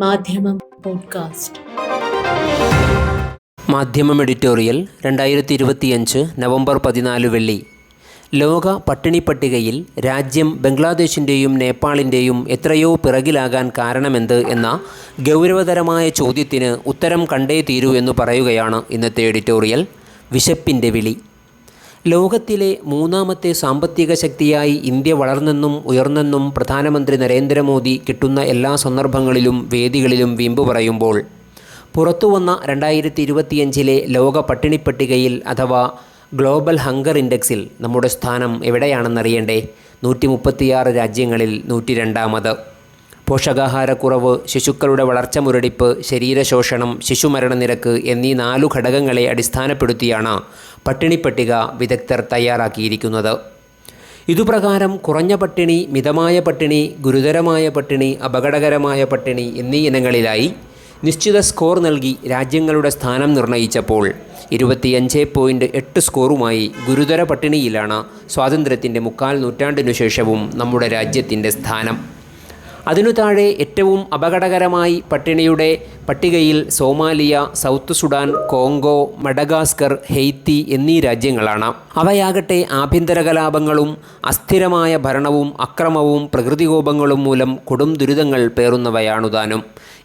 മാധ്യമം പോഡ്കാസ്റ്റ്. മാധ്യമം എഡിറ്റോറിയൽ രണ്ടായിരത്തി ഇരുപത്തിയഞ്ച് നവംബർ പതിനാല് വെള്ളി. ലോക പട്ടിണി പട്ടികയിൽ രാജ്യം ബംഗ്ലാദേശിന്റെയും നേപ്പാളിന്റെയും എത്രയോ പിറകിലാകാൻ കാരണമെന്ത് എന്ന ഗൗരവതരമായ ചോദ്യത്തിന് ഉത്തരം കണ്ടേ തീരൂ എന്ന് പറയുകയാണ് ഇന്നത്തെ എഡിറ്റോറിയൽ വിശപ്പിന്റെ വിളി. ലോകത്തിലെ മൂന്നാമത്തെ സാമ്പത്തിക ശക്തിയായി ഇന്ത്യ വളർന്നെന്നും ഉയർന്നെന്നും പ്രധാനമന്ത്രി നരേന്ദ്രമോദി കിട്ടുന്ന എല്ലാ സന്ദർഭങ്ങളിലും വേദികളിലും വീമ്പ് പറയുമ്പോൾ. പുറത്തുവന്ന രണ്ടായിരത്തി ഇരുപത്തിയഞ്ചിലെ ലോക പട്ടിണിപ്പട്ടികയിൽ അഥവാ ഗ്ലോബൽ ഹങ്കർ ഇൻഡെക്സിൽ നമ്മുടെ സ്ഥാനം എവിടെയാണെന്നറിയണ്ടേ? നൂറ്റി മുപ്പത്തിയാറ് രാജ്യങ്ങളിൽ നൂറ്റി രണ്ടാമത് പോഷകാഹാരക്കുറവ് ശിശുക്കളുടെ വളർച്ച മുരടിപ്പ് ശരീരശോഷണം ശിശുമരണ നിരക്ക് എന്നീ നാലു ഘടകങ്ങളെ അടിസ്ഥാനപ്പെടുത്തിയാണ് പട്ടിണി പട്ടിക വിദഗ്ധർ തയ്യാറാക്കിയിരിക്കുന്നത്. ഇതുപ്രകാരം കുറഞ്ഞ പട്ടിണി മിതമായ പട്ടിണി ഗുരുതരമായ പട്ടിണി അപകടകരമായ പട്ടിണി എന്നീ ഇനങ്ങളിലായി നിശ്ചിത സ്കോർ നൽകി രാജ്യങ്ങളുടെ സ്ഥാനം നിർണയിച്ചപ്പോൾ ഇരുപത്തിയഞ്ച് പോയിന്റ് എട്ട് സ്കോറുമായി ഗുരുതര പട്ടിണിയിലാണ് സ്വാതന്ത്ര്യത്തിന്റെ മുക്കാൽ നൂറ്റാണ്ടിനു ശേഷവും നമ്മുടെ രാജ്യത്തിന്റെ സ്ഥാനം. അതിനു താഴെ ഏറ്റവും അപകടകരമായി പട്ടിണിയുടെ പട്ടികയിൽ Somalia South Sudan Congo Madagascar Haiti എന്നീ രാജ്യങ്ങളാണ്. അവയാകട്ടെ ആഭ്യന്തര കലാപങ്ങളും അസ്ഥിരമായ ഭരണവും അക്രമവും പ്രകൃതികോപങ്ങളും മൂലം കൊടും ദുരിതങ്ങൾ പേറുന്നവയാണുതാനും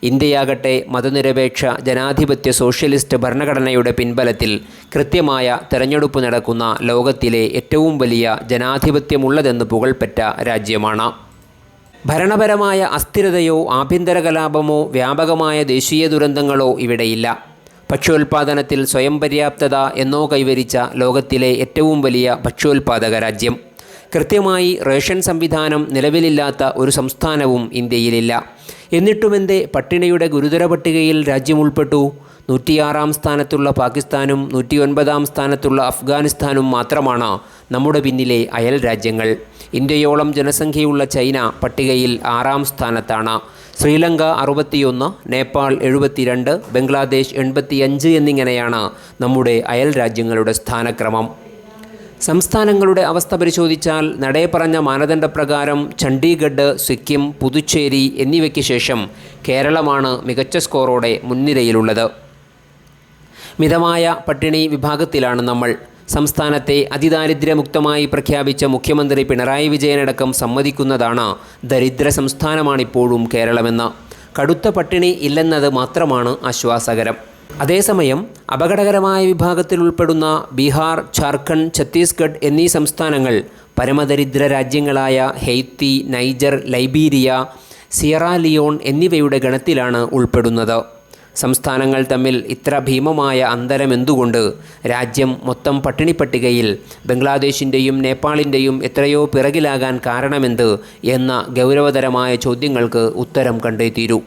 ഇന്ത്യയാകട്ടെ മതനിരപേക്ഷ ജനാധിപത്യ സോഷ്യലിസ്റ്റ് ഭരണഘടനയുടെ പിൻബലത്തിൽ കൃത്യമായ തെരഞ്ഞെടുപ്പ് നടക്കുന്ന ലോകത്തിലെ ഏറ്റവും വലിയ ജനാധിപത്യമുള്ളതെന്ന് പുകൾപ്പെട്ട രാജ്യമാണ്. ഭരണപരമായ അസ്ഥിരതയോ ആഭ്യന്തര കലാപമോ വ്യാപകമായ ദേശീയ ദുരന്തങ്ങളോ ഇവിടെയില്ല. ഭക്ഷ്യോൽപാദനത്തിൽ സ്വയം പര്യാപ്തത എന്നോ കൈവരിച്ച ലോകത്തിലെ ഏറ്റവും വലിയ ഭക്ഷ്യോൽപാദക രാജ്യം. കൃത്യമായി റേഷൻ സംവിധാനം നിലവിലില്ലാത്ത ഒരു സംസ്ഥാനവും ഇന്ത്യയിലില്ല. എന്നിട്ടുമെന്തേ പട്ടിണിയുടെ ഗുരുതര പട്ടികയിൽ രാജ്യം ഉൾപ്പെട്ടു? നൂറ്റിയാറാം സ്ഥാനത്തുള്ള പാകിസ്ഥാനും നൂറ്റിയൊൻപതാം സ്ഥാനത്തുള്ള അഫ്ഗാനിസ്ഥാനും മാത്രമാണ് നമ്മുടെ പിന്നിലെ അയൽ രാജ്യങ്ങൾ. ഇന്ത്യയോളം ജനസംഖ്യയുള്ള ചൈന പട്ടികയിൽ ആറാം സ്ഥാനത്താണ്. ശ്രീലങ്ക അറുപത്തിയൊന്ന് നേപ്പാൾ എഴുപത്തിരണ്ട് ബംഗ്ലാദേശ് എൺപത്തിയഞ്ച് എന്നിങ്ങനെയാണ് നമ്മുടെ അയൽ രാജ്യങ്ങളുടെ സ്ഥാനക്രമം. സംസ്ഥാനങ്ങളുടെ അവസ്ഥ പരിശോധിച്ചാൽ നടേ പറഞ്ഞ മാനദണ്ഡപ്രകാരം ചണ്ഡീഗഡ് സിക്കിം പുതുച്ചേരി എന്നിവയ്ക്ക് ശേഷം കേരളമാണ് മികച്ച സ്കോറോടെ മുൻനിരയിലുള്ളത്. മിതമായ പട്ടിണി വിഭാഗത്തിലാണ് നമ്മൾ. സംസ്ഥാനത്തെ അതിദാരിദ്ര്യമുക്തമായി പ്രഖ്യാപിച്ച മുഖ്യമന്ത്രി പിണറായി വിജയനടക്കം സമ്മതിക്കുന്നതാണ് ദരിദ്ര സംസ്ഥാനമാണിപ്പോഴും കേരളമെന്ന്. കടുത്ത പട്ടിണി ഇല്ലെന്നത് മാത്രമാണ് ആശ്വാസകരം. അതേസമയം അപകടകരമായ വിഭാഗത്തിൽ ഉൾപ്പെടുന്ന ബീഹാർ ജാർഖണ്ഡ് ഛത്തീസ്ഗഡ് എന്നീ സംസ്ഥാനങ്ങൾ പരമദരിദ്ര രാജ്യങ്ങളായ Haiti Niger Liberia Sierra Leone എന്നിവയുടെ ഗണത്തിലാണ് ഉൾപ്പെടുന്നത്. സംസ്ഥാനങ്ങൾ തമ്മിൽ ഇത്ര ഭീമമായ അന്തരം എന്തുകൊണ്ട് രാജ്യം മൊത്തം പട്ടിണി പട്ടികയിൽ ബംഗ്ലാദേശിന്റെയും നേപ്പാളിന്റെയും എത്രയോ പിറകിലാകാൻ കാരണമെന്ത് എന്ന ഗൗരവതരമായ ചോദ്യങ്ങൾക്ക് ഉത്തരം കണ്ടേ തീരൂ.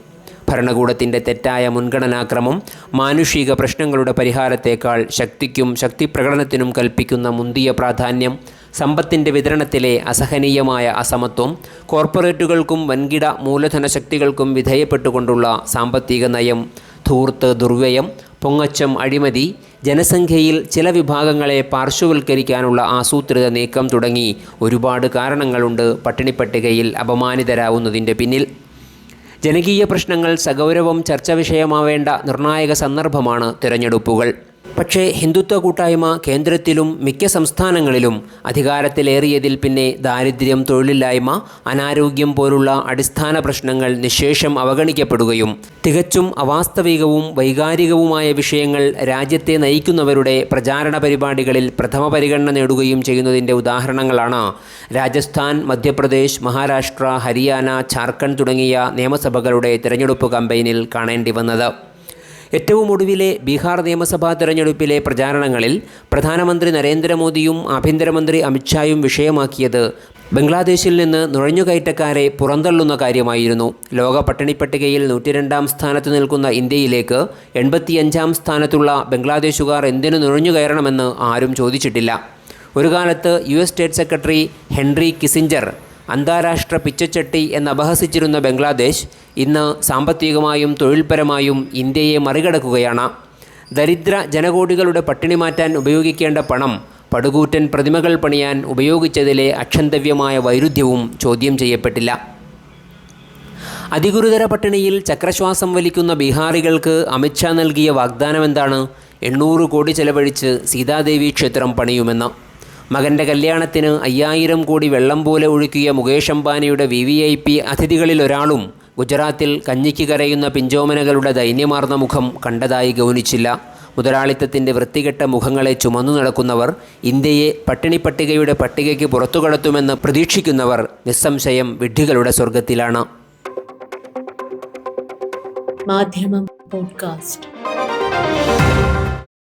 ഭരണകൂടത്തിന്റെ തെറ്റായ മുൻഗണനാക്രമം മാനുഷിക പ്രശ്നങ്ങളുടെ പരിഹാരത്തേക്കാൾ ശക്തിക്കും ശക്തിപ്രകടനത്തിനും കൽപ്പിക്കുന്ന മുന്തിയ പ്രാധാന്യം സമ്പത്തിന്റെ വിതരണത്തിലെ അസഹനീയമായ അസമത്വം കോർപ്പറേറ്റുകൾക്കും വൻകിട മൂലധന ശക്തികൾക്കും വിധേയപ്പെട്ടുകൊണ്ടുള്ള സാമ്പത്തിക നയം ധൂർത്ത് ദുർവ്യയം പൊങ്ങച്ചം അഴിമതി ജനസംഖ്യയിൽ ചില വിഭാഗങ്ങളെ പാർശ്വവൽക്കരിക്കാനുള്ള ആസൂത്രിത നീക്കം തുടങ്ങി ഒരുപാട് കാരണങ്ങളുണ്ട് പട്ടിണിപ്പട്ടികയിൽ അപമാനിതരാവുന്നതിന്റെ പിന്നിൽ. ജനകീയ പ്രശ്നങ്ങൾ സഗൗരവം ചർച്ച വിഷയമാവേണ്ട നിർണായക സന്ദർഭമാണ് തിരഞ്ഞെടുപ്പുകൾ. പക്ഷേ ഹിന്ദുത്വ കൂട്ടായ്മ കേന്ദ്രത്തിലും മിക്ക സംസ്ഥാനങ്ങളിലും അധികാരത്തിലേറിയതിൽ പിന്നെ ദാരിദ്ര്യം തൊഴിലില്ലായ്മ അനാരോഗ്യം പോലുള്ള അടിസ്ഥാന പ്രശ്നങ്ങൾ നിശേഷം അവഗണിക്കപ്പെടുകയും തികച്ചും അവാസ്തവികവും വൈകാരികവുമായ വിഷയങ്ങൾ രാജ്യത്തെ നയിക്കുന്നവരുടെ പ്രചാരണ പരിപാടികളിൽ പ്രഥമ പരിഗണന നേടുകയും ചെയ്യുന്നതിന്റെ ഉദാഹരണങ്ങളാണ് രാജസ്ഥാൻ മധ്യപ്രദേശ് മഹാരാഷ്ട്ര ഹരിയാന ജാർഖണ്ഡ് തുടങ്ങിയ നിയമസഭകളുടെ തിരഞ്ഞെടുപ്പ് കമ്പയിനിൽ കാണേണ്ടി വന്നത്. ഏറ്റവും ഒടുവിലെ ബീഹാർ നിയമസഭാ തെരഞ്ഞെടുപ്പിലെ പ്രചാരണങ്ങളിൽ പ്രധാനമന്ത്രി നരേന്ദ്രമോദിയും ആഭ്യന്തരമന്ത്രി അമിത്ഷായും വിഷയമാക്കിയത് ബംഗ്ലാദേശിൽ നിന്ന് നുഴഞ്ഞുകയറ്റക്കാരെ പുറന്തള്ളുന്ന കാര്യമായിരുന്നു. ലോക പട്ടിണി പട്ടികയിൽ നൂറ്റിരണ്ടാം സ്ഥാനത്ത് നിൽക്കുന്ന ഇന്ത്യയിലേക്ക് എൺപത്തിയഞ്ചാം സ്ഥാനത്തുള്ള ബംഗ്ലാദേശുകാർ എന്തിനു നുഴഞ്ഞുകയറണമെന്ന് ആരും ചോദിച്ചിട്ടില്ല. ഒരു കാലത്ത് U S state secretary Henry Kissinger അന്താരാഷ്ട്ര പിച്ചച്ചട്ടി എന്ന് അപഹസിച്ചിരുന്ന ബംഗ്ലാദേശ് ഇന്ന് സാമ്പത്തികമായും തൊഴിൽപരമായും ഇന്ത്യയെ മറികടക്കുകയാണ്. ദരിദ്ര ജനകോടികളുടെ പട്ടിണി മാറ്റാൻ ഉപയോഗിക്കേണ്ട പണം പടുകൂറ്റൻ പ്രതിമകൾ പണിയാൻ ഉപയോഗിച്ചതിലെ അക്ഷന്തവ്യമായ വൈരുദ്ധ്യവും ചോദ്യം ചെയ്യപ്പെട്ടില്ല. അതിഗുരുതര പട്ടിണിയിൽ ചക്രശ്വാസം വലിക്കുന്ന ബീഹാറികൾക്ക് അമിത്ഷാ നൽകിയ വാഗ്ദാനം എന്താണ് എണ്ണൂറ് കോടി ചെലവഴിച്ച് സീതാദേവി ക്ഷേത്രം പണിയുമെന്ന്. മകന്റെ കല്യാണത്തിന് അയ്യായിരം കോടി വെള്ളം പോലെ ഒഴുക്കിയ മുകേഷ് അംബാനിയുടെ വി വി ഐ പി അതിഥികളിലൊരാളും ഗുജറാത്തിൽ കഞ്ഞിക്ക് കരയുന്ന പിഞ്ചോമനകളുടെ ദൈന്യമാർന്ന മുഖം കണ്ടതായി ഗൗനിച്ചില്ല. മുതലാളിത്തത്തിന്റെ വൃത്തികെട്ട മുഖങ്ങളെ ചുമന്നു നടക്കുന്നവർ ഇന്ത്യയെ പട്ടിണി പട്ടികയുടെ പട്ടികയ്ക്ക് പുറത്തു കടത്തുമെന്ന് പ്രതീക്ഷിക്കുന്നവർ നിസ്സംശയം വിഡ്ഢികളുടെ സ്വർഗത്തിലാണ് മാധ്യമം പോഡ്കാസ്റ്റ്.